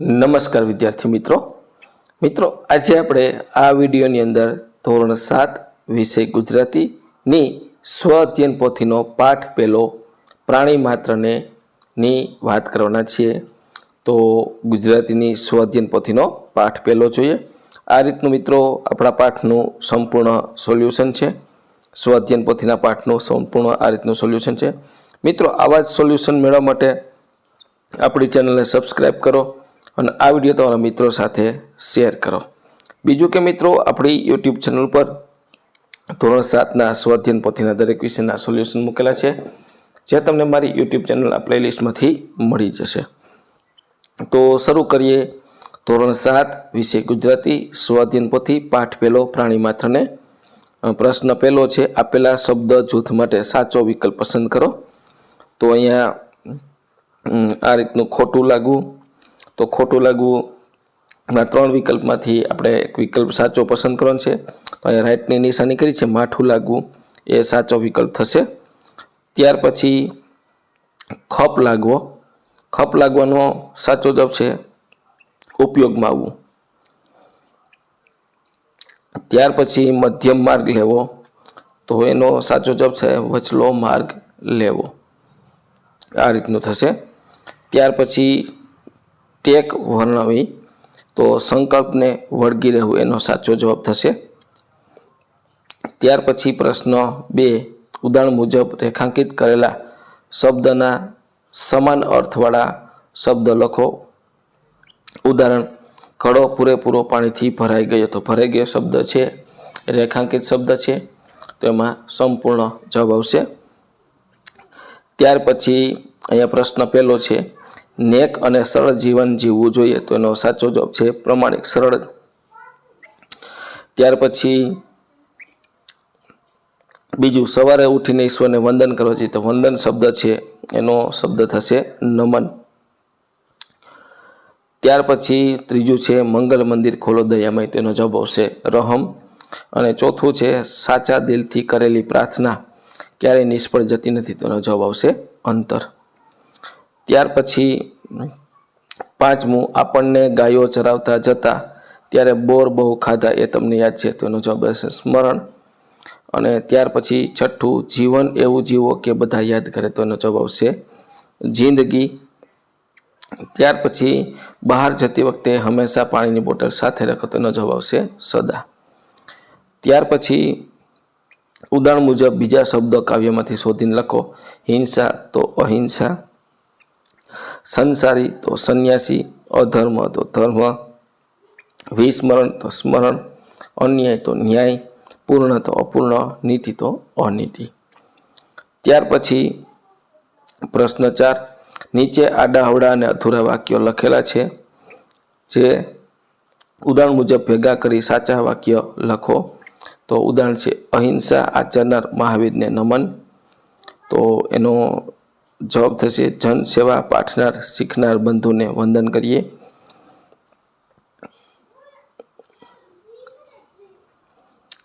નમસ્કાર વિદ્યાર્થી મિત્રો. મિત્રો, આજે આપણે આ વિડીયોની અંદર ધોરણ સાત વિષય ગુજરાતીની સ્વ અધ્યયન પોથીનો પાઠ પહેલો પ્રાણી માત્રને ની વાત કરવાના છીએ. તો ગુજરાતીની સ્વ અધ્યયન પોથીનો પાઠ પહેલો જોઈએ. આ રીતનું મિત્રો આપણા પાઠનું સંપૂર્ણ સોલ્યુશન છે. સ્વ અધ્યયન પોથીના પાઠનું સંપૂર્ણ આ રીતનું સોલ્યુશન છે. મિત્રો, આવા જ સોલ્યુશન મેળવવા માટે આપણી ચેનલને સબસ્ક્રાઈબ કરો. અને આ વીડિયો તમારા મિત્રો સાથે શેર કરો. બીજું કે મિત્રો, આપણી યુટ્યુબ ચેનલ પર ધોરણ સાતના સ્વાધ્યન પોથીના દરેક વિષયના સોલ્યુશન મૂકેલા છે, જે તમને મારી યુટ્યુબ ચેનલના પ્લેલિસ્ટમાંથી મળી જશે. તો શરૂ કરીએ. ધોરણ સાત, વિષય ગુજરાતી સ્વાધ્યન પોથી, પાઠ પહેલો, પ્રાણી માત્રને. પ્રશ્ન પહેલો છે, આપેલા શબ્દ જૂથ માટે સાચો વિકલ્પ પસંદ કરો. તો અહીંયા આ રીતનું ખોટું લાગવું તો ખોટું લાગવું ના ત્રણ વિકલ્પમાંથી આપણે એક વિકલ્પ સાચો પસંદ કરવાનો છે. તો અહીંયા રાઇટની નિશાની કરી છે, માઠું લાગવું એ સાચો વિકલ્પ થશે. ત્યાર પછી ખપ લાગવો. ખપ લાગવાનો સાચો જવાબ છે ઉપયોગમાં આવવું. ત્યાર પછી મધ્યમ માર્ગ લેવો. તો એનો સાચો જવાબ છે વચલો માર્ગ લેવો. આ રીતનું થશે. ત્યાર પછી ટેક વર્ણવી તો સંકલ્પને વળગી રહેવું એનો સાચો જવાબ થશે. ત્યાર પછી પ્રશ્ન બે, ઉદાહરણ મુજબ રેખાંકિત કરેલા શબ્દના સમાન અર્થવાળા શબ્દ લખો. ઉદાહરણ, ઘડો પૂરેપૂરો પાણીથી ભરાઈ ગયો તો ભરાઈ ગયો શબ્દ છે, રેખાંકિત શબ્દ છે, તો એમાં સંપૂર્ણ જવાબ આવશે. ત્યાર પછી અહીંયા પ્રશ્ન પહેલો છે નેક અને સરળ જીવન જીવવું જોઈએ તો એનો સાચો જવાબ છે પ્રમાણિક, સરળ. ત્યાર પછી બીજું, સવારે ઉઠીને ઈશ્વરને વંદન કરવા જોઈએ તો વંદન શબ્દ છે, એનો શબ્દ થશે નમન. ત્યાર પછી ત્રીજું છે મંગલ મંદિર ખોલો દયામય, તેનો જવાબ આવશે રહમ. અને ચોથું છે સાચા દિલથી કરેલી પ્રાર્થના, ક્યારેય નિષ્ફળ જતી નથી, તેનો જવાબ આવશે અંતર. ત્યાર પછી પાંચમું, આપણને ગાયો ચરાવતા જતા ત્યારે બોર બહુ ખાધા એ તમને યાદ છે, તો એનો જવાબ હશે સ્મરણ. અને ત્યાર પછી છઠ્ઠું, જીવન એવું જીવો કે બધા યાદ કરે તો એનો જવાબ આવશે જિંદગી ત્યાર પછી, બહાર જતી વખતે હંમેશા પાણીની બોટલ સાથે રાખો તો એનો જવાબ આવશે સદા ત્યાર પછી, ઉદાહરણ મુજબ બીજા શબ્દો કાવ્યમાંથી શોધીને લખો, હિંસા તો અહિંસા સંસારી તો સંન્યાસી, અધર્મ તો ધર્મ, વિસ્મરણ તો સ્મરણ, અન્યાય તો ન્યાય, પૂર્ણ તો અપૂર્ણ, નીતિ તો અનીતિ. ત્યાર પછી પ્રશ્ન ચાર, નીચે આડાહવડા અને અધૂરા વાક્યો લખેલા છે, જે ઉદાહરણ મુજબ ભેગા કરી સાચા વાક્ય લખો. તો ઉદાહરણ છે, અહિંસા આચરનાર મહાવીરને નમન. તો એનો જવાબ થશે, જન સેવા પાઠનાર, શીખનાર બંધુને વંદન કરીએ.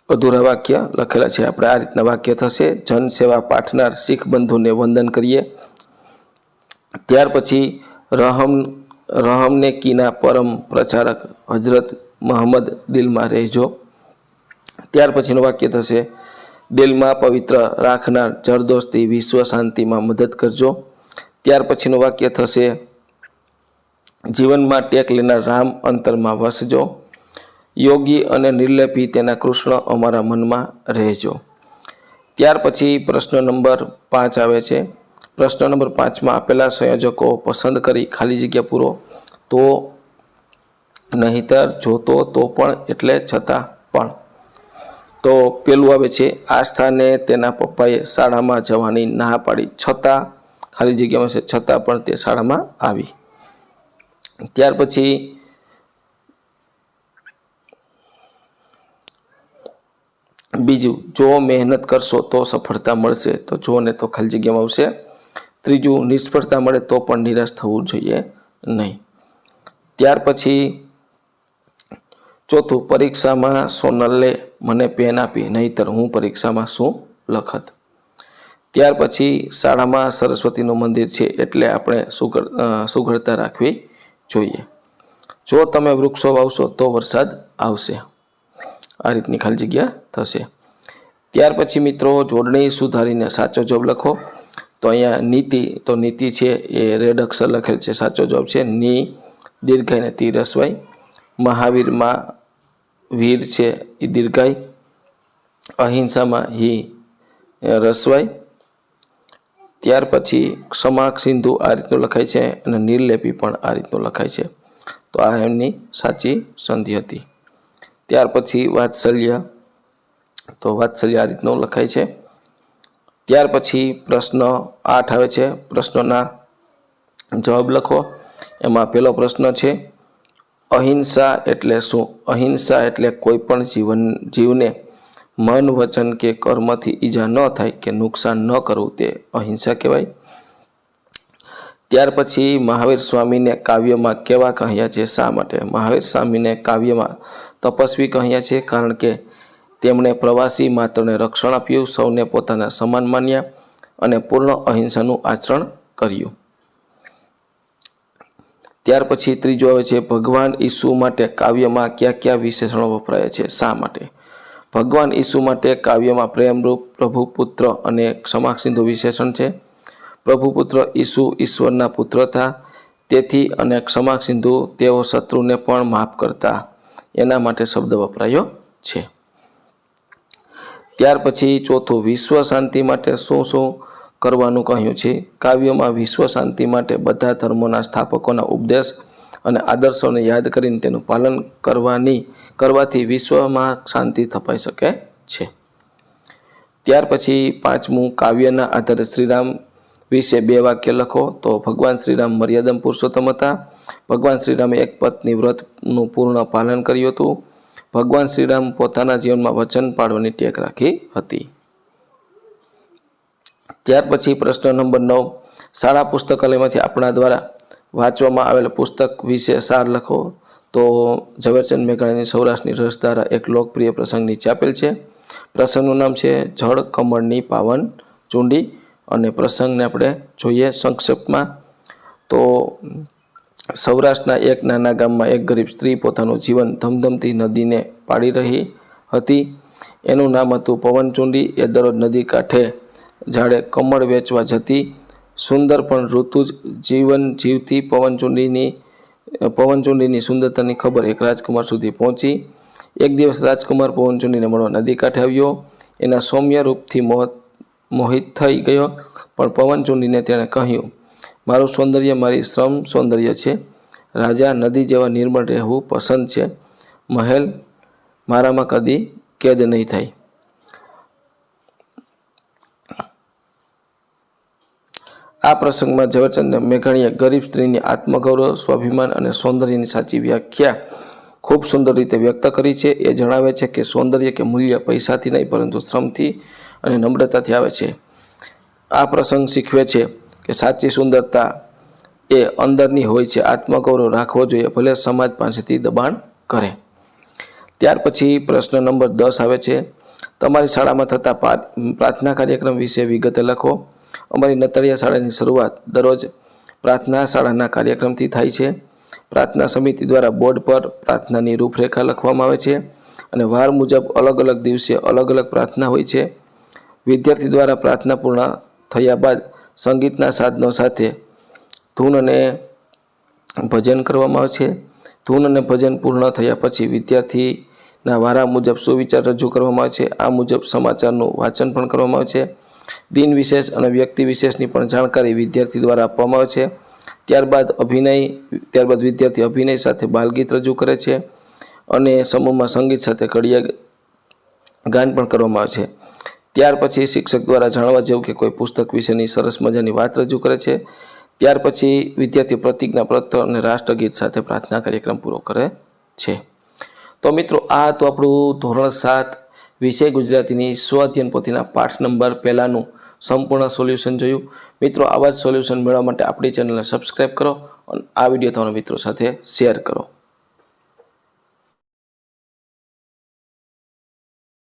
અધૂરા વાક્ય લખેલા છે. આપણે આ રીતના વાક્ય થશે, જન સેવા પાઠનાર, શીખ બંધુને વંદન કરીએ. ત્યાર પછી રહમ, રહમને કીના પરમ પ્રચારક હજરત મોહમ્મદ દિલમાં રહેજો. ત્યાર પછીનું વાક્ય થશે દિલમાં પવિત્ર રાખનાર જરદોસ્તી વિશ્વ શાંતિમાં મદદ કરજો. ત્યાર પછીનું વાક્ય થશે, જીવનમાં ટેક લેનાર રામ અંતરમાં વસજો. યોગી અને નિર્લેપી તેના કૃષ્ણ અમારા મનમાં રહેજો. ત્યાર પછી પ્રશ્ન નંબર પાંચ આવે છે. પ્રશ્ન નંબર પાંચમાં આપેલા સંયોજકો પસંદ કરી ખાલી જગ્યા પૂરો. તો નહીતર જોતો તો પણ એટલે છતાં તો પેલું આવે છે આસ્થાને તેના પપ્પાએ શાળામાં જવાની ના પાડી, છતાં ખાલી જગ્યામાં છે, છતાં પણ તે શાળામાં આવી. ત્યાર પછી બીજું, જો મહેનત કરશો તો સફળતા મળશે. તો જો ને તો ખાલી જગ્યામાં આવશે. ત્રીજું, નિષ્ફળતા મળે તો પણ નિરાશ થવું જોઈએ નહીં. ત્યાર પછી ચોથું, પરીક્ષામાં સોનલે મને પેન આપી, નહીતર હું પરીક્ષામાં શું લખત? ત્યાર પછી શાળામાં સરસ્વતીનું મંદિર છે એટલે આપણે સુઘડ સુઘડતા રાખવી જોઈએ. જો તમે વૃક્ષો વાવશો તો વરસાદ આવશે. આ રીતની ખાલી જગ્યા થશે. ત્યાર પછી મિત્રો જોડણી સુધારીને સાચો જવાબ લખો. તો અહીંયા નીતિ, તો નીતિ છે એ રેડ અક્ષર લખેલ છે. સાચો જવાબ છે ની દીર્ઘાઈને તી રસવાઈ મહાવીરમાં વીર છે એ દીર્ઘાઈ. અહિંસામાં હિ રસવાય. ત્યાર પછી ક્ષમાક સિંધુ આ રીતનું લખાય છે અને નિર્લેપી પણ આ રીતનું લખાય છે. તો આ એમની સાચી સંધિ હતી. ત્યાર પછી વાત્સલ્ય. તો વાત્સલ્ય આ રીતનું લખાય છે. ત્યાર પછી પ્રશ્ન આઠ આવે છે. પ્રશ્નોના જવાબ લખો. એમાં પહેલો પ્રશ્ન છે અહિંસા એટલે શું? અહિંસા એટલે કોઈ પણ જીવન, જીવને મન, વચન કે કર્મથી ઈજા ન થાય કે નુકસાન ન કરવું તે અહિંસા કહેવાય. ત્યાર પછી મહાવીર સ્વામીને કાવ્યમાં કેવા કહ્યા છે? શા માટે? મહાવીર સ્વામીને કાવ્યમાં તપસ્વી કહ્યા છે કારણ કે તેમણે પ્રવાસી માત્રને રક્ષણ આપ્યું, સૌને પોતાના સમાન માન્યા અને પૂર્ણ અહિંસાનું આચરણ કર્યું. ત્યાર પછી ત્રીજો આવે છે, ભગવાન ઈસુ માટે કાવ્યમાં કયા કયા વિશેષણો વપરાય છે, શા માટે? ભગવાન ઈસુ માટે કાવ્યમાં પ્રેમરૂપ પ્રભુ પુત્ર અને ક્ષમાસિંધુ વિશેષણ છે. પ્રભુ પુત્ર ઈસુ ઈશ્વરના પુત્ર હતા તેથી અને ક્ષમાસિંધુ તેઓ શત્રુને પણ માફ કરતા. એના માટે શબ્દ વપરાયો છે. ત્યાર પછી ચોથું, વિશ્વ શાંતિ માટે શું શું કરવાનું કહ્યું છે. કાવ્યમાં વિશ્વ શાંતિ માટે બધા ધર્મોના સ્થાપકોના ઉપદેશ અને આદર્શોને યાદ કરીને તેનું પાલન કરવાની, કરવાથી વિશ્વમાં શાંતિ થપાઈ શકે છે. ત્યાર પછી પાંચમું, કાવ્યના આધારે શ્રીરામ વિશે બે વાક્ય લખો. તો ભગવાન શ્રીરામ મર્યાદમ પુરુષોત્તમ હતા. ભગવાન શ્રીરામે એક પત્ની વ્રતનું પૂર્ણ પાલન કર્યું હતું. ભગવાન શ્રીરામ પોતાના જીવનમાં વચન પાડવાની ટેક રાખી હતી. ત્યાર પછી પ્રશ્ન નંબર નવ. શાળા પુસ્તકાલયમાંથી આપણા દ્વારા વાંચવામાં આવેલ પુસ્તક વિશે સાર લખો. તો ઝવેરચંદ મેઘાણીની સૌરાષ્ટ્રની રસધારા એક લોકપ્રિય પ્રસંગની ચાપેલ છે. પ્રસંગનું નામ છે જળ કમળની પાવન ચૂંડી અને પ્રસંગને આપણે જોઈએ સંક્ષેપમાં. તો સૌરાષ્ટ્રના એક નાના ગામમાં એક ગરીબ સ્ત્રી પોતાનું જીવન ધમધમતી નદીને પાડી રહી હતી. એનું નામ હતું પવનચુંડી એ દરરોજ નદી કાંઠે ઝાડે કમળ વેચવા જતી સુંદર પણ ઋતુ જ જીવન જીવતી પવનચુંડીની પવનચુંડીની સુંદરતાની ખબર એક રાજકુમાર સુધી પહોંચી. એક દિવસ રાજકુમાર પવનચુંડીને મળવા નદી કાંઠે આવ્યો. એના સૌમ્ય રૂપથી મોહ મોહિત થઈ ગયો, પણ પવનચુંડીને તેણે કહ્યું, મારું સૌંદર્ય મારી શ્રમ સૌંદર્ય છે. રાજા નદી જેવા નિર્મળ રહેવું પસંદ છે. મહેલ મારામાં કદી કેદ નહીં થાય. આ પ્રસંગમાં ઝવેરચંદ મેઘાણીએ ગરીબ સ્ત્રીની આત્મગૌરવ, સ્વાભિમાન અને સૌંદર્યની સાચી વ્યાખ્યા ખૂબ સુંદર રીતે વ્યક્ત કરી છે. એ જણાવે છે કે સૌંદર્ય કે મૂલ્ય પૈસાથી નહીં, પરંતુ શ્રમથી અને નમ્રતાથી આવે છે. આ પ્રસંગ શીખવે છે કે સાચી સુંદરતા એ અંદરની હોય છે. આત્મગૌરવ રાખવો જોઈએ, ભલે સમાજ પાસેથી દબાણ કરે. ત્યાર પછી પ્રશ્ન નંબર દસ આવે છે, તમારી શાળામાં થતા પ્રાર્થના કાર્યક્રમ વિશે વિગતે લખો. અમારી નતળિયા શાળાની શરૂઆત દરરોજ પ્રાર્થના શાળાના કાર્યક્રમથી થાય છે. પ્રાર્થના સમિતિ દ્વારા બોર્ડ પર પ્રાર્થનાની રૂપરેખા લખવામાં આવે છે અને વાર મુજબ અલગ અલગ દિવસે અલગ અલગ પ્રાર્થના હોય છે. વિદ્યાર્થી દ્વારા પ્રાર્થના પૂર્ણ થયા બાદ સંગીતના સાધનો સાથે ધૂન અને ભજન કરવામાં આવે છે. ધૂન અને ભજન પૂર્ણ થયા પછી વિદ્યાર્થીના વારા મુજબ સુવિચાર રજૂ કરવામાં આવે છે. આ મુજબ સમાચારનું વાંચન પણ કરવામાં આવે છે. દિન વિશેષ અને વ્યક્તિ વિશેષની પણ જાણકારી વિદ્યાર્થી દ્વારા આપવામાં આવે છે. ત્યારબાદ અભિનય, ત્યારબાદ વિદ્યાર્થી અભિનય સાથે બાલગીત રજૂ કરે છે અને સમૂહમાં સંગીત સાથે કડિયા ગાન પણ કરવામાં આવે છે. ત્યાર પછી શિક્ષક દ્વારા જાણવા જેવું કે કોઈ પુસ્તક વિશેની સરસ મજાની વાત રજૂ કરે છે. ત્યાર પછી વિદ્યાર્થી પ્રતિજ્ઞા પત્ર અને રાષ્ટ્રગીત સાથે પ્રાર્થના કાર્યક્રમ પૂરો કરે છે. તો મિત્રો, આ હતું આપણું ધોરણ સાત વિષય ગુજરાતીની સ્વ પોથીના પાઠ નંબર પહેલાંનું સંપૂર્ણ સોલ્યુશન જોયું. મિત્રો, આવા જ સોલ્યુશન મેળવવા માટે આપણી ચેનલને સબસ્ક્રાઈબ કરો અને આ વીડિયો તમારા મિત્રો સાથે શેર કરો.